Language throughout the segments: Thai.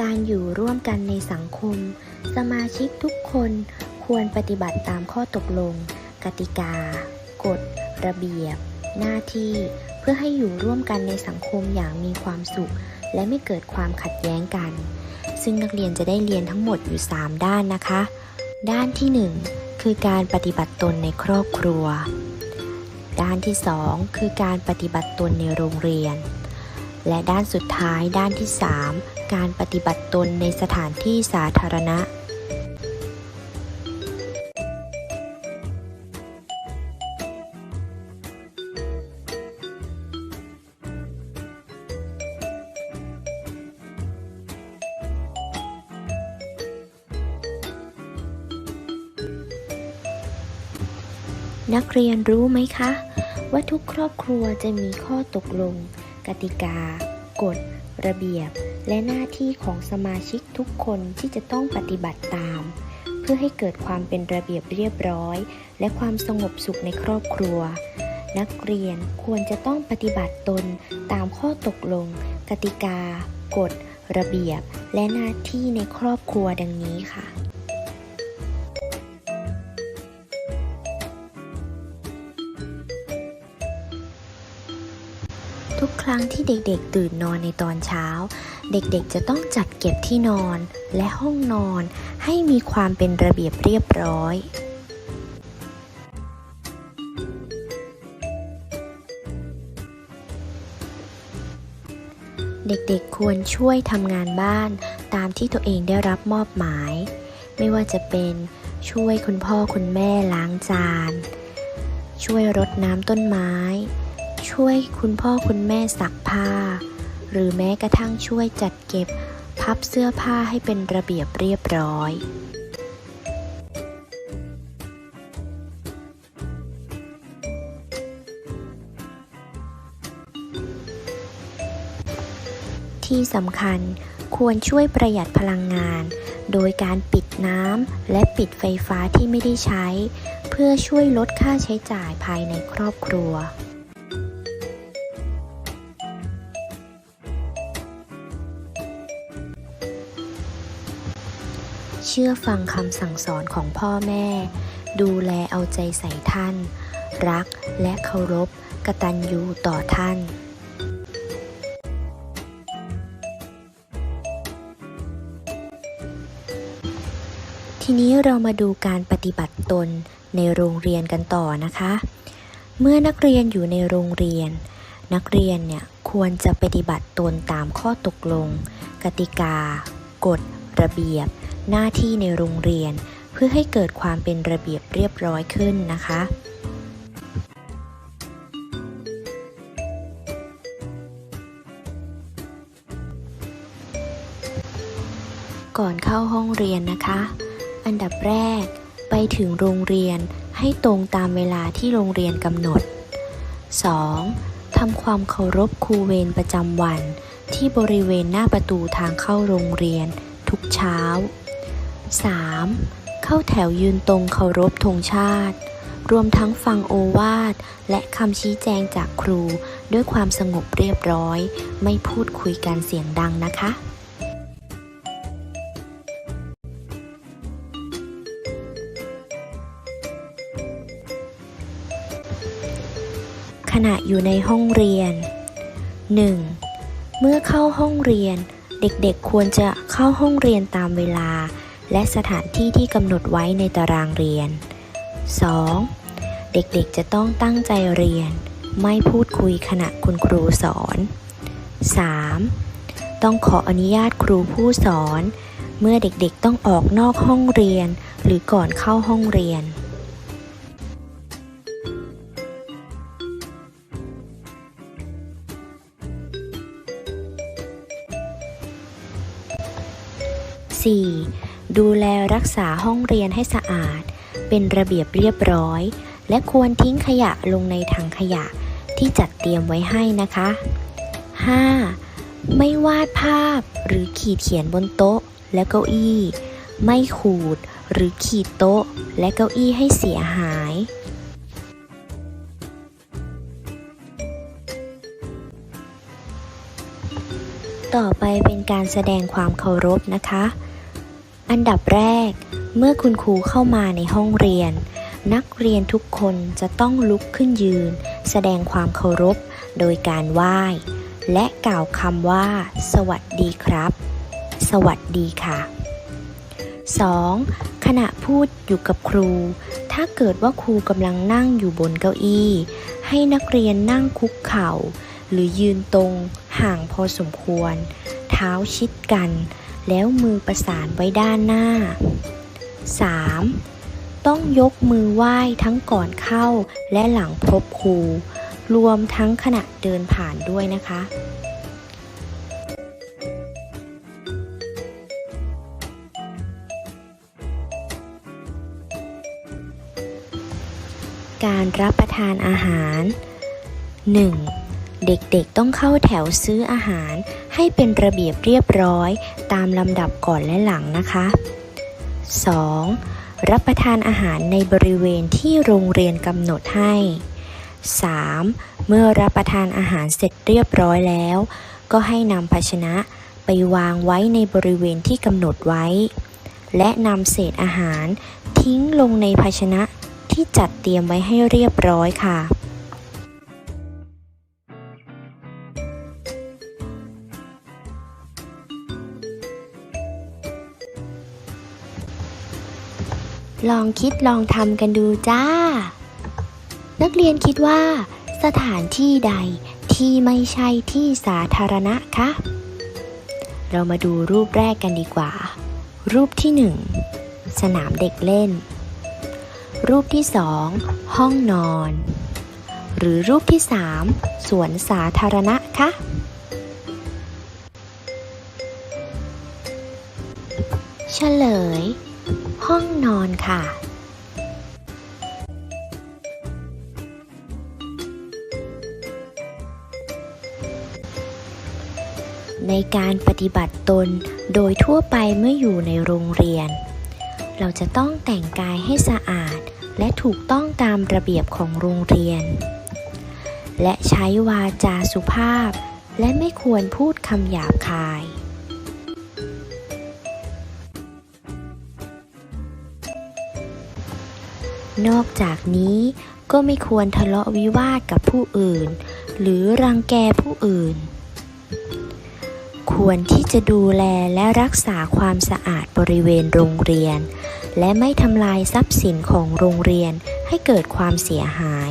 การอยู่ร่วมกันในสังคม สมาชิกทุกคนควรปฏิบัติตามข้อตกลง กติกา กฎ ระเบียบ หน้าที่ เพื่อให้อยู่ร่วมกันในสังคมอย่างมีความสุข และไม่เกิดความขัดแย้งกัน ซึ่งนักเรียนจะได้เรียนทั้งหมดอยู่ 3 ด้านนะคะ ด้านที่ 1 คือการปฏิบัติตนในครอบครัว ด้านที่ 2 คือการปฏิบัติตนในโรงเรียน และด้านสุดท้ายด้านที่ 3 การปฏิบัติตนในสถานที่สาธารณะ นักเรียนรู้ไหมคะ ว่าทุกครอบครัวจะมีข้อตกลง กติกา กฎ ระเบียบ และหน้าที่ของสมาชิกทุกคนที่จะต้องปฏิบัติตาม เพื่อให้เกิดความเป็นระเบียบเรียบร้อย และความสงบสุขในครอบครัว นักเรียนควรจะต้องปฏิบัติตนตามข้อตกลง กติกา กฎ ระเบียบ และหน้าที่ในครอบครัวดังนี้ค่ะ ครั้งที่เด็กๆ ตื่นนอนในตอนเช้า เด็กๆ จะต้องจัดเก็บที่นอนและห้องนอนให้มีความเป็นระเบียบเรียบร้อย เด็กๆ ควรช่วยทำงานบ้านตามที่ตัวเองได้รับมอบหมาย ไม่ว่าจะเป็นช่วยคุณพ่อคุณแม่ล้างจาน ช่วยรดน้ำต้นไม้ ช่วยคุณพ่อคุณแม่ซักผ้า หรือแม้กระทั่งช่วยจัดเก็บ พับเสื้อผ้าให้เป็นระเบียบเรียบร้อยที่สำคัญควรช่วยประหยัดพลังงาน โดยการปิดน้ำและปิดไฟฟ้าที่ไม่ได้ใช้ เพื่อช่วยลดค่าใช้จ่ายภายในครอบครัว ชื่อฟังคำสั่งสอนของพ่อแม่ ดูแลเอาใจใส่ท่าน รักและเคารพกตัญญูต่อท่านทีนี้เรามาดูการปฏิบัติตนในโรงเรียนกันต่อนะคะ เมื่อนักเรียนอยู่ในโรงเรียน นักเรียนเนี่ยควรจะปฏิบัติตนตามข้อตกลง กติกา กฎ ระเบียบ หน้าที่ในโรงเรียน เพื่อให้เกิดความเป็นระเบียบเรียบร้อยขึ้นนะคะก่อนเข้าห้องเรียนนะคะ อันดับแรกไปถึงโรงเรียนให้ตรงตามเวลาที่โรงเรียนกำหนด 2. ทำความเคารพครูเวรประจำวัน ที่บริเวณหน้าประตูทางเข้าโรงเรียน ทุกเช้า 3. เข้าแถวยืนตรงเคารพธงชาติ รวมทั้งฟังโอวาท และคำชี้แจงจากครู ด้วยความสงบเรียบร้อย ไม่พูดคุยกันเสียงดังนะคะ ขณะอยู่ในห้องเรียน 1. เมื่อเข้าห้องเรียนเด็กๆควรจะเข้าห้องเรียนตามเวลา และสถานที่ที่กำหนดไว้ในตารางเรียน 2. เด็กๆจะต้องตั้งใจเรียน ไม่พูดคุยขณะคุณครูสอน 3. ต้องขออนุญาตครูผู้สอน เมื่อเด็กๆต้องออกนอกห้องเรียน หรือก่อนเข้าห้องเรียน 4. ดูแลรักษาห้องเรียนให้สะอาด เป็นระเบียบเรียบร้อย และควรทิ้งขยะลงในถังขยะที่จัดเตรียมไว้ให้นะคะ 5. ไม่วาดภาพหรือขีดเขียนบนโต๊ะและเก้าอี้ ไม่ขูดหรือขีดโต๊ะและเก้าอี้ให้เสียหายตต่อไปเป็นการแสดงความเคารพนะคะ อันดับแรก เมื่อคุณครูเข้ามาในห้องเรียน นักเรียนทุกคนจะต้องลุกขึ้นยืน แสดงความเคารพ โดยการไหว้ และกล่าวคำว่า สวัสดีครับ สวัสดีค่ะ 2. ขณะพูดอยู่กับครู ถ้าเกิดว่าครูกำลังนั่งอยู่บนเก้าอี้ ให้นักเรียนนั่งคุกเข่า หรือยืนตรงห่างพอสมควร เท้าชิดกัน แล้วมือประสานไว้ด้านหน้า 3. ต้องยกมือไหว้ทั้งก่อนเข้าและหลังพบครู รวมทั้งขณะเดินผ่านด้วยนะคะการรับประทานอาหาร 1. เด็กๆต้องเข้าแถวซื้ออาหาร ให้เป็นระเบียบเรียบร้อย ตามลำดับก่อนและหลังนะคะ 2. รับประทานอาหารในบริเวณที่โรงเรียนกำหนดให้ 3. เมื่อรับประทานอาหารเสร็จเรียบร้อยแล้ว ก็ให้นำภาชนะไปวางไว้ในบริเวณที่กำหนดไว้ และนำเศษอาหารทิ้งลงในภาชนะที่จัดเตรียมไว้ให้เรียบร้อยค่ะ ลองคิดลองทำกันดูจ้า นักเรียนคิดว่า สถานที่ใดที่ไม่ใช่ที่สาธารณะคะ เรามาดูรูปแรกกันดีกว่า รูปที่หนึ่งสนามเด็กเล่น รูปที่สองห้องนอน หรือรูปที่สามสวนสาธารณะคะเฉลย ห้องนอนค่ะ ในการปฏิบัติตนโดยทั่วไปเมื่ออยู่ในโรงเรียน เราจะต้องแต่งกายให้สะอาดและถูกต้องตามระเบียบของโรงเรียน และใช้วาจาสุภาพ และไม่ควรพูดคำหยาบคาย นอกจากนี้ก็ไม่ควรทะเลาะวิวาทกับผู้อื่น หรือรังแกผู้อื่น ควรที่จะดูแลและรักษาความสะอาดบริเวณโรงเรียน และไม่ทำลายทรัพย์สินของโรงเรียนให้เกิดความเสียหาย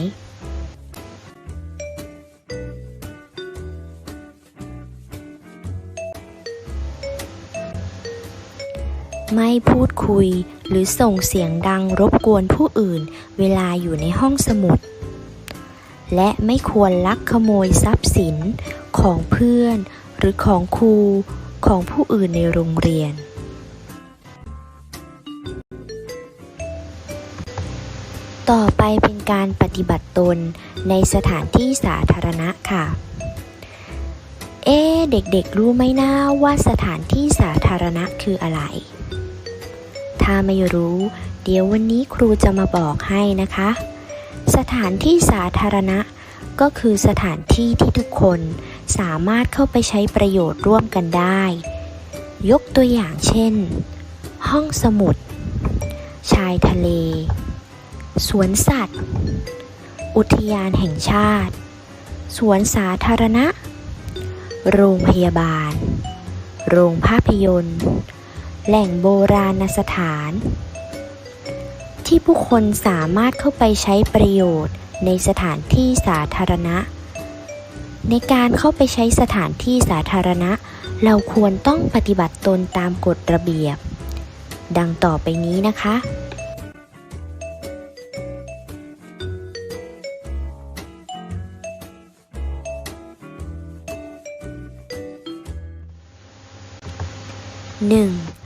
ไม่พูดคุย หรือส่งเสียงดังรบกวนผู้อื่นเวลาอยู่ในห้องสมุด และไม่ควรลักขโมยทรัพย์สินของเพื่อน หรือของครูของผู้อื่นในโรงเรียน ต่อไปเป็นการปฏิบัติตนในสถานที่สาธารณะค่ะเอ๊เด็กๆ รู้ไหมนะว่าสถานที่สาธารณะคืออะไร ถ้าไม่รู้ เดี๋ยววันนี้ครูจะมาบอกให้นะคะ สถานที่สาธารณะ ก็คือสถานที่ที่ทุกคนสามารถเข้าไปใช้ประโยชน์ร่วมกันได้ ยกตัวอย่างเช่น ห้องสมุด ชายทะเล สวนสัตว์ อุทยานแห่งชาติ สวนสาธารณะ โรงพยาบาล โรงภาพยนตร์ แหล่งโบราณสถาน ที่ผู้คนสามารถเข้าไปใช้ประโยชน์ในสถานที่สาธารณะ ในการเข้าไปใช้สถานที่สาธารณะ เราควรต้องปฏิบัติตนตามกฎระเบียบ ดังต่อไปนี้นะคะ 1.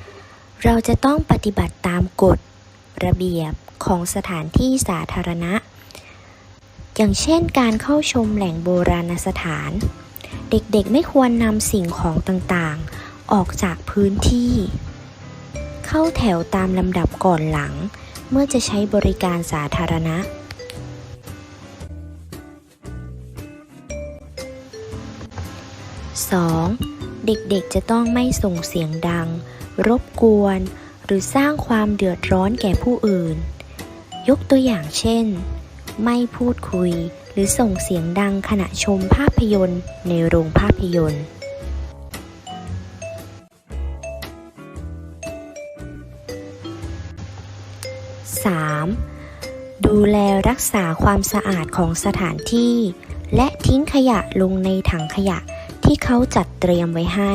เราจะต้องปฏิบัติตามกฎ ระเบียบของสถานที่สาธารณะ อย่างเช่นการเข้าชมแหล่งโบราณสถาน เด็กๆไม่ควรนำสิ่งของต่างๆ ออกจากพื้นที่ เข้าแถวตามลำดับก่อนหลัง เมื่อจะใช้บริการสาธารณะ 2. เด็กๆจะต้องไม่ส่งเสียงดัง รบกวน หรือสร้างความเดือดร้อนแก่ผู้อื่น ยกตัวอย่างเช่น ไม่พูดคุยหรือส่งเสียงดังขณะชมภาพยนตร์ในโรงภาพยนตร์ 3. ดูแลรักษาความสะอาดของสถานที่ และทิ้งขยะลงในถังขยะที่เขาจัดเตรียมไว้ให้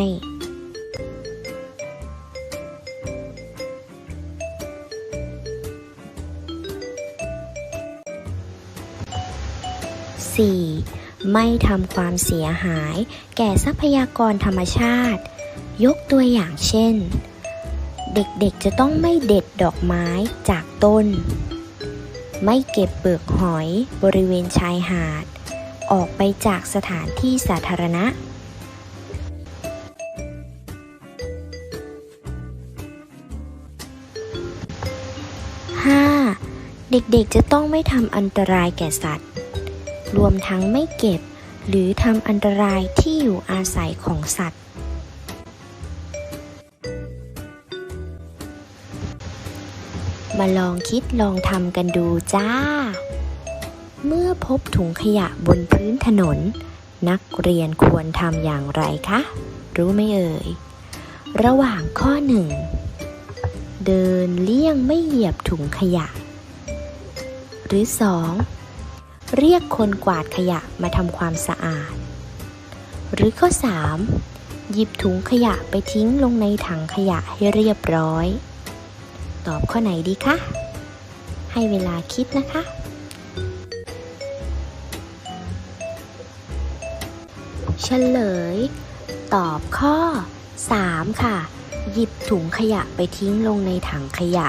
4. ไม่ทำความเสียหาย แก่ทรัพยากรธรรมชาติ ยกตัวอย่างเช่น เด็กๆจะต้องไม่เด็ดดอกไม้จากต้น ไม่เก็บเปลือกหอยบริเวณชายหาด ออกไปจากสถานที่สาธารณะเด็กๆ จะต้องไม่ทำอันตรายแก่สัตว์ รวมทั้งไม่เก็บ หรือทำอันตรายที่อยู่อาศัยของสัตว์ มาลองคิดลองทำกันดูจ้า เมื่อพบถุงขยะบนพื้นถนน นักเรียนควรทำอย่างไรคะ รู้ไหมเอ่ย ระหว่างข้อหนึ่งเดินเลี่ยงไม่เหยียบถุงขยะ หรือสอง เรียกคนกวาดขยะมาทำความสะอาด หรือข้อ 3. หยิบถุงขยะไปทิ้งลงในถังขยะให้เรียบร้อย ตอบข้อไหนดีคะ ให้เวลาคิดนะคะ เฉลย ตอบข้อ 3 ค่ะ หยิบถุงขยะไปทิ้งลงในถังขยะ